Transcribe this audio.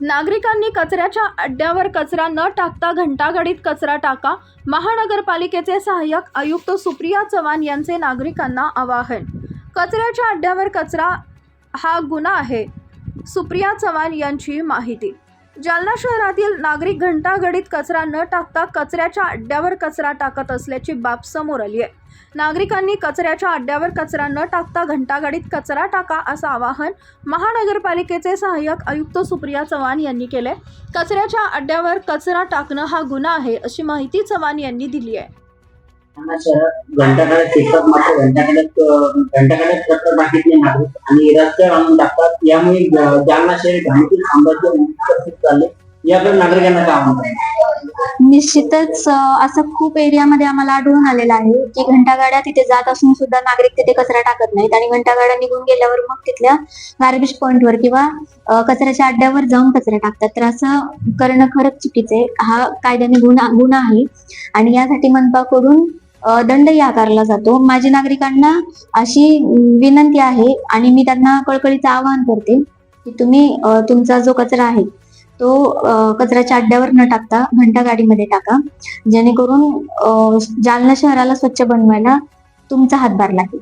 नागरिकांनी कचऱ्याच्या अड्ड्यावर कचरा न टाकता घंटागाडीत कचरा टाका महानगरपालिकेचे सहाय्यक आयुक्त सुप्रिया चव्हाण यांचे नागरिकांना आवाहन. कचऱ्याच्या अड्ड्यावर कचरा हा गुन्हा आहे सुप्रिया चव्हाण यांची माहिती. जालना शहरातील नागरिक घंटागडीत कचरा न टाकता कचऱ्याच्या अड्ड्यावर कचरा टाकत असल्याची बाब समोर आली आहे. नागरिकांनी कचऱ्याच्या अड्ड्यावर कचरा न टाकता घंटागाडीत कचरा टाका असं आवाहन महानगरपालिकेचे सहाय्यक आयुक्त सुप्रिया चव्हाण यांनी केले कचऱ्याच्या अड्ड्यावर कचरा टाकणं हा गुन्हा आहे अशी माहिती चव्हाण यांनी दिली आहे. जालना शहरात घंटाकडे शेतात मात्र घंटाकडे घंटाकडे कचरा टाकीतले नागरिक आणि रस्त्यावर आणून टाकतात. यामुळे जालना शहर घाणीतील साम्राज्य विकसित चालले याकडे नागरिकांना काय म्हणतात निश्चितच असं खूप एरियामध्ये आम्हाला आढळून आलेलं आहे की घंटागाड्या तिथे जात असून सुद्धा नागरिक तिथे कचरा टाकत नाहीत आणि घंटागाड्या निघून गेल्यावर मग तिथल्या गार्बेज पॉइंटवर किंवा कचऱ्याच्या अड्ड्यावर जाऊन कचरा टाकतात. तर असं करणं खरंच चुकीचं आहे. हा कायद्याने गुन्हा गुन्हा आहे. आणि यासाठी मनपाकडून दंडही आकारला जातो. माझी नागरिकांना अशी विनंती आहे आणि मी त्यांना कळकळीचं आवाहन करते की तुम्ही तुमचा जो कचरा आहे तो कचऱ्याच्या अड्ड्यावर न टाकता घंटा गाडीमध्ये टाका. जेणेकरून जालना शहराला स्वच्छ बनवायला तुमचा हातभार लागेल.